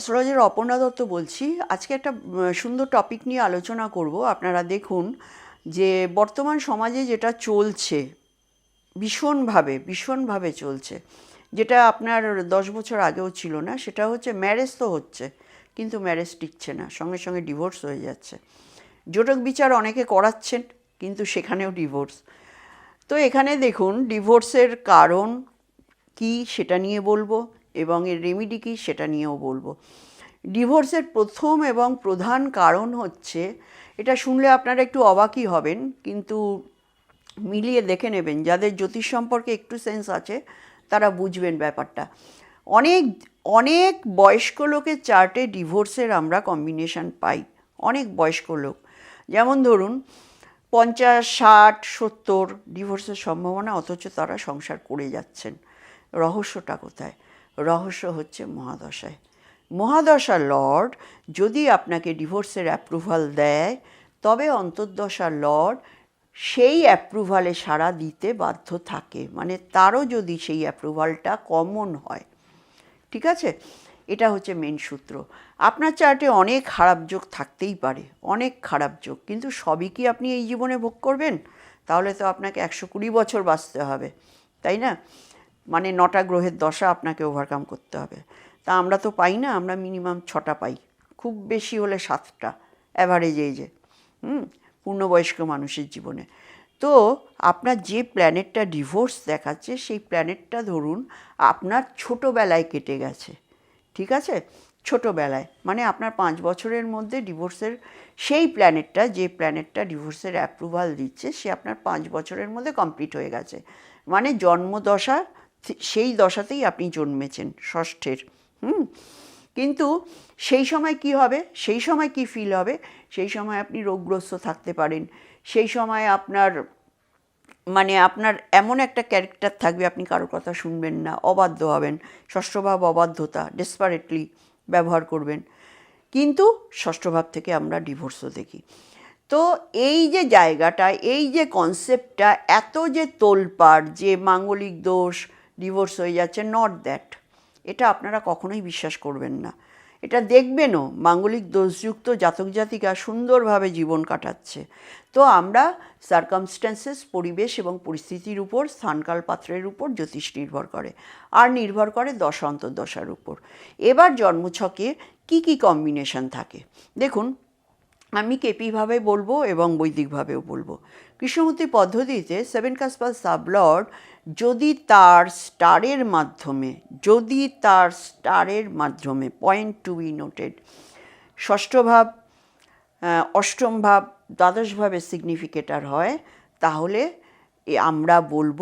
Astrologer Aparna Dutta বলছি। আজকে একটা সুন্দর টপিক নিয়ে আলোচনা করব। আপনারা দেখুন যে বর্তমান সমাজে যেটা চলছে, ভীষণভাবে ভীষণভাবে চলছে। যেটা আপনার দশ বছর আগেও ছিল না, সেটা হচ্ছে ম্যারেজ তো হচ্ছে, কিন্তু ম্যারেজ টিকছে না, সঙ্গে সঙ্গে ডিভোর্স হয়ে যাচ্ছে। জোটক বিচার অনেকে করাচ্ছেন, কিন্তু সেখানেও ডিভোর্স তো এখানে দেখুন ডিভোর্সের কারণ কি সেটা নিয়ে বলব। এবং এর রেমিডি কি সেটা নিয়েও বলব। ডিভোর্সের প্রথম এবং প্রধান কারণ হচ্ছে, এটা শুনলে আপনারা একটু অবাকই হবেন, কিন্তু মিলিয়ে দেখে নেবেন, যাদের জ্যোতিষ সম্পর্কে একটু সেন্স আছে, তারা বুঝবেন ব্যাপারটা। অনেক অনেক বয়স্ক লোকের চার্টে ডিভোর্সের আমরা কম্বিনেশন পাই, অনেক বয়স্ক লোক। যেমন ধরুন, পঞ্চাশ, ষাট, সত্তর ডিভোর্সের সম্ভাবনা, অথচ তারা সংসার করে যাচ্ছেন। রহস্যটা কোথায়? রহস্য হচ্ছে মহাদশায়। মহাদশা লর্ড যদি আপনাকে ডিভোর্সের অ্যাপ্রুভাল দেয়, তবে অন্তর্দশা লর্ড সেই অ্যাপ্রুভালে সাড়া দিতে বাধ্য থাকে। মানে তারও যদি সেই অ্যাপ্রুভালটা কমন হয়। ঠিক আছে? এটা হচ্ছে মেন সূত্র। আপনার চার্টে অনেক খারাপ যোগ থাকতেই পারে, অনেক খারাপ যোগ। কিন্তু সবই কি আপনি এই জীবনে ভোগ করবেন? তাহলে তো আপনাকে একশো কুড়ি বছর বাঁচতে হবে, তাই না? মানে নটা গ্রহের দশা আপনাকে ওভারকাম করতে হবে। তা আমরা তো পাই না, আমরা মিনিমাম ছটা পাই। খুব বেশি হলে সাতটা অ্যাভারেজ এই যে হুম, পূর্ণবয়স্ক মানুষের জীবনে। তো আপনার যে প্ল্যানেটটা ডিভোর্স দেখাচ্ছে, সেই প্ল্যানেটটা ধরুন আপনার ছোটোবেলায় কেটে গেছে। ঠিক আছে? ছোটোবেলায় মানে আপনার পাঁচ বছরের মধ্যে ডিভোর্সের সেই প্ল্যানেটটা যে প্ল্যানেটটা ডিভোর্সের অ্যাপ্রুভাল দিচ্ছে, সে আপনার পাঁচ বছরের মধ্যে কমপ্লিট হয়ে গেছে। মানে জন্মদশা সেই দশাতেই আপনি জন্মেছেন, ষষ্ঠের, হুম? কিন্তু সেই সময় কি হবে? সেই সময় কি ফিল হবে? সেই সময় আপনি রোগগ্রস্ত থাকতে পারেন। সেই সময় আপনার মানে আপনার এমন একটা ক্যারেক্টার থাকবে, আপনি কারোর কথা শুনবেন না, অবাধ্য হবেন। ষষ্ঠভাব অবাধ্যতা ডেসপারেটলি ব্যবহার করবেন। কিন্তু ষষ্ঠভাব থেকে আমরা ডিভোর্সও দেখি। তো এই যে জায়গাটা, এই যে কনসেপ্টটা এত যে তোলপাড়, যে মাঙ্গলিক দোষ ডিভোর্স হয়ে যাচ্ছে নট দ্যাট এটা আপনারা কখনোই বিশ্বাস করবেন না। এটা দেখবেনও, মাঙ্গলিক দোষযুক্ত জাতক জাতিকা সুন্দরভাবে জীবন কাটাচ্ছে। তো আমরা সার্কামস্ট্যান্সেস পরিবেশ এবং পরিস্থিতির উপর, স্থানকাল পাত্রের উপর জ্যোতিষ নির্ভর করে, আর নির্ভর করে দশা অন্তর্দশার উপর। এবার জন্মছকে কি কি কম্বিনেশন থাকে? দেখুন, আমি কেপিভাবে বলব এবং বৈদিকভাবেও বলব। কৃষ্ণমূর্তি পদ্ধতিতে সেভেন কাসপাল সাবলর্ড যদি তার স্টারের মাধ্যমে, যদি তার স্টারের মাধ্যমে পয়েন্ট টু বি নোটেড ষষ্ঠ ভাব অষ্টম ভাব, দ্বাদশ ভাবে সিগনিফিকেটার হয়, তাহলে আমরা বলব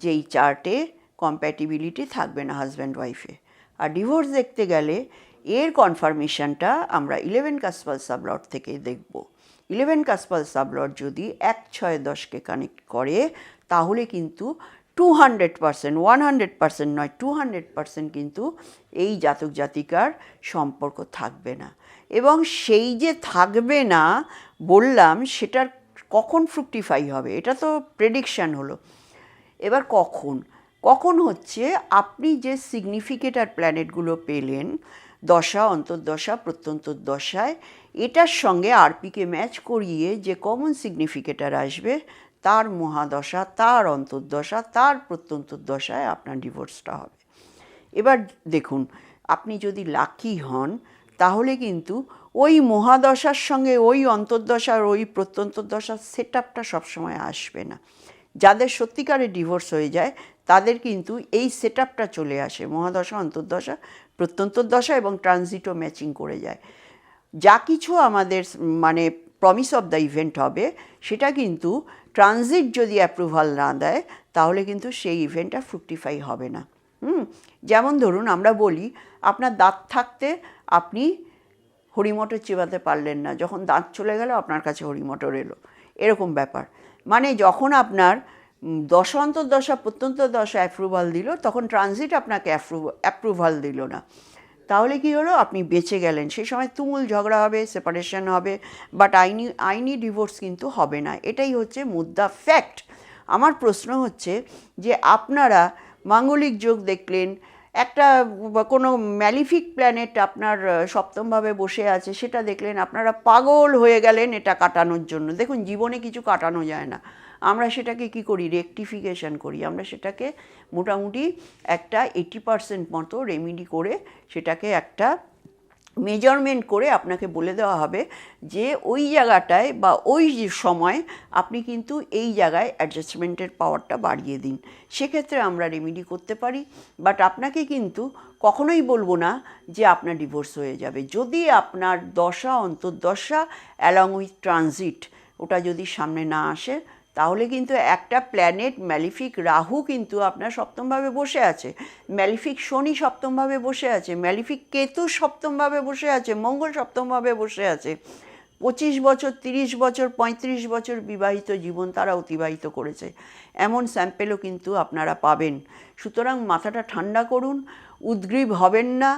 যে এই চার্টে কম্প্যাটিবিলিটি থাকবে না হাজব্যান্ড ওয়াইফে আর ডিভোর্স দেখতে গেলে এর কনফার্মেশনটা আমরা ইলেভেন কাসপাল সাবলট থেকে দেখব। ইলেভেন কাসপাল সাবলট যদি এক ছয় দশকে কানেক্ট করে, তাহলে কিন্তু two hundred percent one hundred percent নয় টু হান্ড্রেড পার্সেন্ট কিন্তু এই জাতক জাতিকার সম্পর্ক থাকবে না। এবং সেই যে থাকবে না বললাম, সেটার কখন ফ্রুক্টিফাই হবে? এটা তো প্রেডিকশান হলো। এবার কখন? কখন হচ্ছে আপনি যে সিগনিফিকেটার প্ল্যানেটগুলো পেলেন দশা, অন্তর্দশা, প্রত্যন্তর্দশায়। এটার সঙ্গে আরপিকে ম্যাচ করিয়ে যে কমন সিগনিফিকেটার আসবে, তার মহাদশা, তার অন্তর্দশা, তার প্রত্যন্তর দশায় আপনার ডিভোর্সটা হবে। এবার দেখুন, আপনি যদি লাকি হন, তাহলে কিন্তু ওই মহাদশার সঙ্গে ওই অন্তর্দশার, ওই প্রত্যন্তর দশার সেট আপটা সবসময় আসবে না। যাদের সত্যিকারের ডিভোর্স হয়ে যায়, তাদের কিন্তু এই সেট আপটা চলে আসে। মহাদশা, অন্তর্দশা প্রত্যন্তর দশা এবং ট্রানজিটও ম্যাচিং করে যায়। যা কিছু আমাদের মানে প্রমিস অফ দ্য ইভেন্ট হবে, সেটা কিন্তু ট্রানজিট যদি অ্যাপ্রুভাল না দেয়, তাহলে কিন্তু সেই ইভেন্টটা ফ্রুক্টিফাই হবে না। হুম? যেমন ধরুন আমরা বলি, আপনার দাঁত থাকতে আপনি হরিমটর চেবাতে পারলেন না। যখন দাঁত চলে গেল, আপনার কাছে হরিমটর এলো। এরকম ব্যাপার। মানে যখন আপনার উম, দশা প্রত্যন্ত দশা অ্যাপ্রুভাল দিল তখন ট্রানজিট আপনাকে অ্যাপ্রুভাল দিল না। তাহলে কি হলো? আপনি বেঁচে গেলেন। সেই সময় তুমুল ঝগড়া হবে সেপারেশন হবে বাট আইনি আইনি ডিভোর্স কিন্তু হবে না। এটাই হচ্ছে মুদ্রা ফ্যাক্ট আমার প্রশ্ন হচ্ছে যে আপনারা মাঙ্গলিক যোগ দেখলেন একটা কোনো ম্যালিফিক প্ল্যানেট আপনার সপ্তমভাবে বসে আছে, সেটা দেখলেন আপনারা পাগল হয়ে গেলেন এটা কাটানোর জন্য। দেখুন, জীবনে কিছু কাটানো যায় না। আমরা সেটাকে কি করি? রেকটিফিকেশান করি। আমরা সেটাকে মোটামুটি একটা এইটি পার্সেন্ট মতো রেমিডি করে সেটাকে একটা মেজারমেন্ট করে আপনাকে বলে দেওয়া হবে যে ওই জায়গাটায় বা ওই সময় আপনি কিন্তু এই জায়গায় অ্যাডজাস্টমেন্টের পাওয়ারটা বাড়িয়ে দিন। সেক্ষেত্রে আমরা রেমিডি করতে পারি। বাট আপনাকে কিন্তু কখনোই বলব না যে আপনার ডিভোর্স হয়ে যাবে। যদি আপনার দশা, অন্তর্দশা অ্যালং উইথ ট্রানজিট ওটা যদি সামনে না আসে তাহলে কিন্তু একটা প্ল্যানেট ম্যালিফিক রাহু কিন্তু আপনার সপ্তমভাবে বসে আছে। ম্যালিফিক শনি সপ্তমভাবে বসে আছে ম্যালিফিক কেতু সপ্তমভাবে বসে আছে, মঙ্গল সপ্তমভাবে বসে আছে। পঁচিশ বছর, তিরিশ বছর, পঁয়ত্রিশ বছর বিবাহিত জীবন তারা অতিবাহিত করেছে। এমন স্যাম্পেলও কিন্তু আপনারা পাবেন। সুতরাং মাথাটা ঠান্ডা করুন, উদ্গ্রীব হবেন না।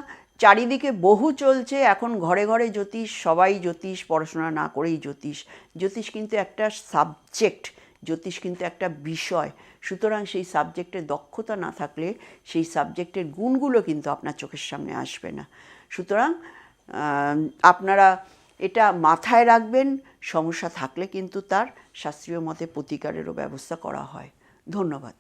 চারিদিকে বহু চলছে, এখন ঘরে ঘরে জ্যোতিষ, সবাই জ্যোতিষ, পড়াশোনা না করেই জ্যোতিষ। জ্যোতিষ কিন্তু একটা সাবজেক্ট জ্যোতিষ কিন্তু একটা বিষয়। সুতরাং সেই সাবজেক্টের দক্ষতা না থাকলে সেই সাবজেক্টের গুণগুলো কিন্তু আপনার চোখের সামনে আসবে না। সুতরাং আপনারা এটা মাথায় রাখবেন, সমস্যা থাকলে কিন্তু তার শাস্ত্রীয় মতে প্রতিকারেরও ব্যবস্থা করা হয়। ধন্যবাদ।